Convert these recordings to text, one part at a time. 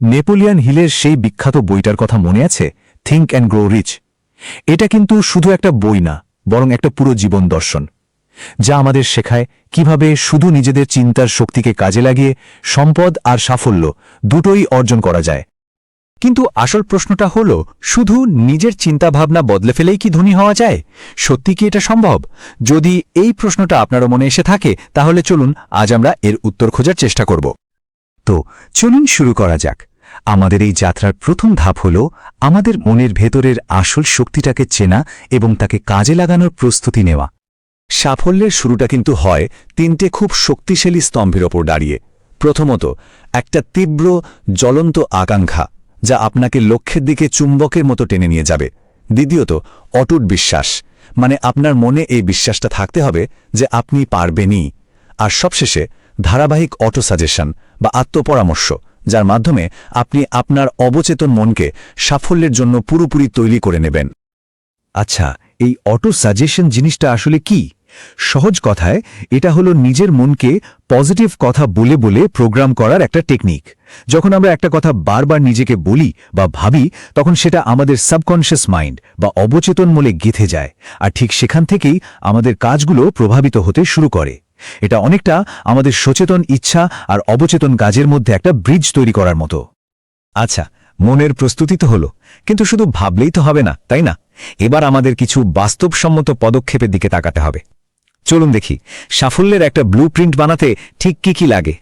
Napoleon হিলের সেই বিখ্যাত বইটার কথা মনে আছে? থিঙ্ক অ্যান্ড গ্রো রিচ এটা কিন্তু শুধু একটা বই না, বরং একটা পুরো জীবন দর্শন, যা আমাদের শেখায় কীভাবে শুধু নিজেদের চিন্তার শক্তিকে কাজে লাগিয়ে সম্পদ আর সাফল্য দুটোই অর্জন করা যায়। কিন্তু আসল প্রশ্নটা হল, শুধু নিজের চিন্তাভাবনা বদলে ফেলেই কি ধনী হওয়া যায়? সত্যি কি এটা সম্ভব? যদি এই প্রশ্নটা আপনারও মনে এসে থাকে, তাহলে চলুন আজ আমরা এর উত্তর খোঁজার চেষ্টা করব। তো, চলুন শুরু করা যাক। আমাদের এই যাত্রার প্রথম ধাপ হল আমাদের মনের ভেতরের আসল শক্তিটাকে চেনা এবং তাকে কাজে লাগানোর প্রস্তুতি নেওয়া। সাফল্যের শুরুটা কিন্তু হয় তিনটে খুব শক্তিশালী স্তম্ভের ওপর দাঁড়িয়ে। প্রথমত, একটা তীব্র, জ্বলন্ত আকাঙ্ক্ষা যা আপনাকে লক্ষ্যের দিকে চুম্বকের মতো টেনে নিয়ে যাবে। দ্বিতীয়ত, অটুট বিশ্বাস মানে আপনার মনে এই বিশ্বাসটা থাকতে হবে যে আপনি পারবেনই। আর সবশেষে, ধারাবাহিক অটো সাজেশন বা আত্মপরামর্শ যার মাধ্যমে আপনি আপনার অবচেতন মনকে সাফল্যের জন্য পুরোপুরি তৈরি করে নেবেন। আচ্ছা এই অটো সাজেশন জিনিসটা আসলে কি? সহজ কথায়, এটা হলো নিজের মনকে পজিটিভ কথা বলে বলে প্রোগ্রাম করার একটা টেকনিক যখন আমরা একটা কথা বারবার নিজেকে বলি বা ভাবি, তখন সেটা আমাদের সাবকনশিয়াস মাইন্ড বা অবচেতন মলে গেঁথে যায়। আর ঠিক সেখান থেকেই আমাদের কাজগুলো প্রভাবিত হতে শুরু করে। এটা অনেকটা আমাদের সচেতন ইচ্ছা আর অবচেতন কাজের মধ্যে একটা ব্রিজ তৈরি করার মতো। আচ্ছা মনের প্রস্তুতি তো হলো, কিন্তু শুধু ভাবলেই তো হবে না, তাই না? এবার আমাদের কিছু বাস্তবসম্মত পদক্ষেপের দিকে তাকাতে হবে। চলুন দেখি, সাফল্যের একটা ব্লু বানাতে ঠিক কি কি লাগে?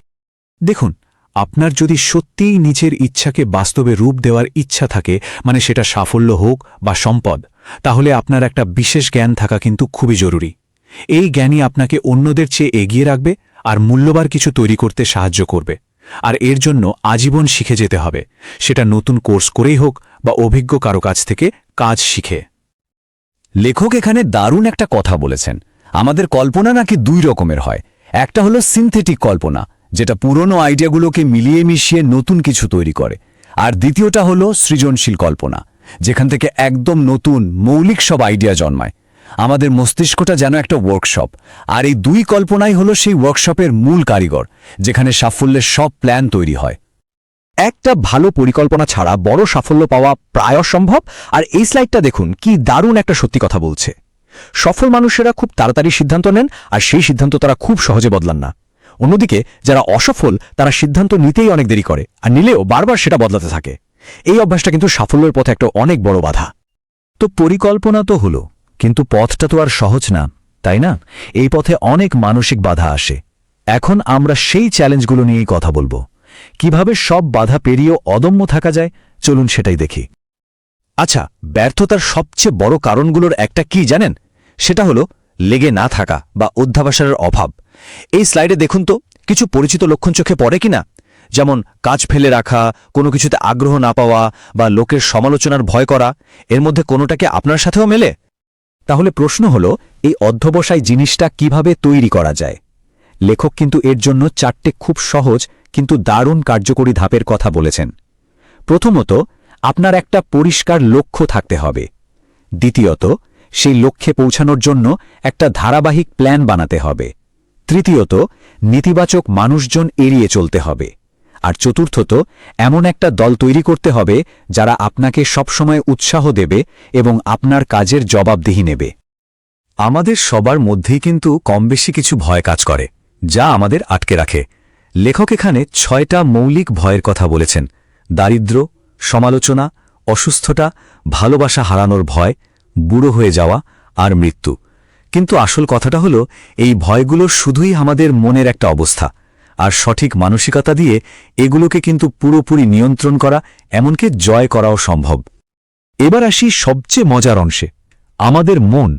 দেখুন, আপনার যদি সত্যিই নিজের ইচ্ছাকে বাস্তবে রূপ দেওয়ার ইচ্ছা থাকে মানে সেটা সাফল্য হোক বা সম্পদ, তাহলে আপনার একটা বিশেষ জ্ঞান থাকা কিন্তু খুবই জরুরি। এই জ্ঞানই আপনাকে অন্যদের চেয়ে এগিয়ে রাখবে আর মূল্যবার কিছু তৈরি করতে সাহায্য করবে। আর এর জন্য আজীবন শিখে যেতে হবে। সেটা নতুন কোর্স করেই হোক বা অভিজ্ঞ কারও কাছ থেকে কাজ শিখে। লেখক এখানে দারুণ একটা কথা বলেছেন। আমাদের কল্পনা নাকি দুই রকমের হয়। একটা হলো সিনথেটিক কল্পনা, যেটা পুরনো আইডিয়াগুলোকে মিলিয়ে মিশিয়ে নতুন কিছু তৈরি করে। আর দ্বিতীয়টা হলো সৃজনশীল কল্পনা, যেখান থেকে একদম নতুন, মৌলিক সব আইডিয়া জন্মায়। আমাদের মস্তিষ্কটা যেন একটা ওয়ার্কশপ আর এই দুই কল্পনাই হলো সেই ওয়ার্কশপের মূল কারিগর, যেখানে সাফল্যের সব প্ল্যান তৈরি হয়। একটা ভালো পরিকল্পনা ছাড়া বড় সাফল্য পাওয়া প্রায় অসম্ভব। আর এই স্লাইডটা দেখুন, কি দারুণ একটা সত্যি কথা বলছে। সফল মানুষেরা খুব তাড়াতাড়ি সিদ্ধান্ত নেন, আর সেই সিদ্ধান্ত তারা খুব সহজে বদলান না। অন্যদিকে, যারা অসফল, তারা সিদ্ধান্ত নিতেই অনেক দেরি করে, আর নিলেও বারবার সেটা বদলাতে থাকে। এই অভ্যাসটা কিন্তু সাফল্যের পথে একটা অনেক বড় বাধা। তো পরিকল্পনা তো হলো। কিন্তু পথটা তো আর সহজ না, তাই না? এই পথে অনেক মানসিক বাধা আসে। এখন আমরা সেই চ্যালেঞ্জগুলো নিয়েই কথা বলব। কীভাবে সব বাধা পেরিয়েও অদম্য থাকা যায়, চলুন সেটাই দেখি। আচ্ছা ব্যর্থতার সবচেয়ে বড় কারণগুলোর একটা কি জানেন? সেটা হলো লেগে না থাকা বা অধ্যাবাসারের অভাব। এই স্লাইডে দেখুন তো, কিছু পরিচিত লক্ষণ চোখে পড়ে কিনা? যেমন কাজ ফেলে রাখা, কোনো কিছুতে আগ্রহ না পাওয়া বা লোকের সমালোচনার ভয় করা, এর মধ্যে কোনোটাকে আপনার সাথেও মেলে? তাহলে প্রশ্ন হল, এই অধ্যবসায় জিনিসটা কীভাবে তৈরি করা যায়? লেখক কিন্তু এর জন্য চারটে খুব সহজ কিন্তু দারুণ কার্যকরী ধাপের কথা বলেছেন। প্রথমত, আপনার একটা পরিষ্কার লক্ষ্য থাকতে হবে। দ্বিতীয়ত, সেই লক্ষ্যে পৌঁছানোর জন্য একটা ধারাবাহিক প্ল্যান বানাতে হবে। তৃতীয়ত, নেতিবাচক মানুষজন এড়িয়ে চলতে হবে। আর চতুর্থত, এমন একটা দল তৈরি করতে হবে যারা আপনাকে সবসময় উৎসাহ দেবে এবং আপনার কাজের জবাবদিহি নেবে। আমাদের সবার মধ্যেই কিন্তু কম বেশি কিছু ভয় কাজ করে, যা আমাদের আটকে রাখে। লেখক এখানে ছয়টা মৌলিক ভয়ের কথা বলেছেন। দারিদ্র, সমালোচনা, অসুস্থতা, ভালোবাসা হারানোর ভয়, বুড়ো হয়ে যাওয়া আর মৃত্যু। কিন্তু আসল কথাটা হলো, এই ভয়গুলো শুধুই আমাদের মনের একটা অবস্থা। আর সঠিক মানসিকতা দিয়ে এগুলোকে কিন্তু পুরোপুরি নিয়ন্ত্রণ করা, এমনকি জয় করাও সম্ভব। এবার আসি সবচেয়ে মজার অংশে। আমাদের মন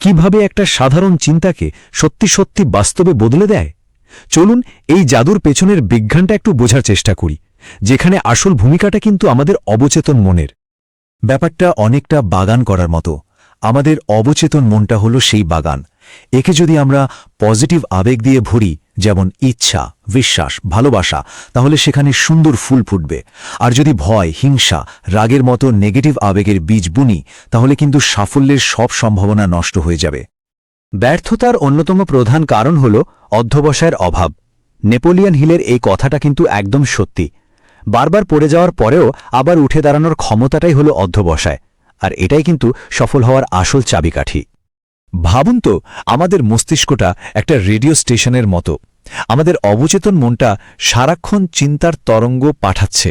কীভাবে একটা সাধারণ চিন্তাকে সত্যি সত্যি বাস্তবে বদলে দেয়? চলুন এই জাদুর পেছনের বিজ্ঞানটা একটু বোঝার চেষ্টা করি, যেখানে আসল ভূমিকাটা কিন্তু আমাদের অবচেতন মনের। ব্যাপারটা অনেকটা বাগান করার মতো। আমাদের অবচেতন মনটা হলো সেই বাগান। একে যদি আমরা পজিটিভ আবেগ দিয়ে ভরি, যেমন ইচ্ছা, বিশ্বাস, ভালোবাসা, তাহলে সেখানে সুন্দর ফুল ফুটবে। আর যদি ভয়, হিংসা, রাগের মতো নেগেটিভ আবেগের বীজ বুনি, তাহলে কিন্তু সাফল্যের সব সম্ভাবনা নষ্ট হয়ে যাবে। ব্যর্থতার অন্যতম প্রধান কারণ হল অধ্যবসায়ের অভাব। নেপোলিয়ান হিলের এই কথাটা কিন্তু একদম সত্যি। বারবার পড়ে যাওয়ার পরেও আবার উঠে দাঁড়ানোর ক্ষমতাটাই হলো অধ্যবসায়। আর এটাই কিন্তু সফল হওয়ার আসল চাবিকাঠি। ভাবুন তো, আমাদের মস্তিষ্কটা একটা রেডিও স্টেশনের মতো। আমাদের অবচেতন মনটা সারাক্ষণ চিন্তার তরঙ্গ পাঠাচ্ছে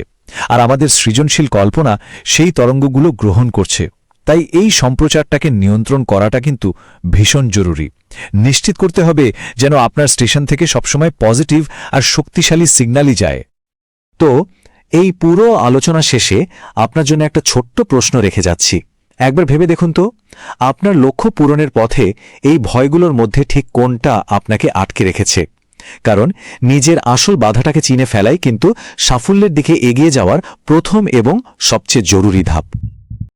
আর আমাদের সৃজনশীল কল্পনা সেই তরঙ্গগুলো গ্রহণ করছে। তাই এই সম্প্রচারটাকে নিয়ন্ত্রণ করাটা কিন্তু ভীষণ জরুরি। নিশ্চিত করতে হবে যেন আপনার স্টেশন থেকে সবসময় পজিটিভ আর শক্তিশালী সিগন্যালই যায়। তো এই পুরো আলোচনা শেষে আপনার জন্য একটা ছোট্ট প্রশ্ন রেখে যাচ্ছি। একবার ভেবে দেখুন তো, আপনার লক্ষ্য পূরণের পথে এই ভয়গুলোর মধ্যে ঠিক কোনটা আপনাকে আটকে রেখেছে? কারণ নিজের আসল বাধাটাকে চিনে ফেলাই কিন্তু সাফল্যের দিকে এগিয়ে যাওয়ার প্রথম এবং সবচেয়ে জরুরি ধাপ।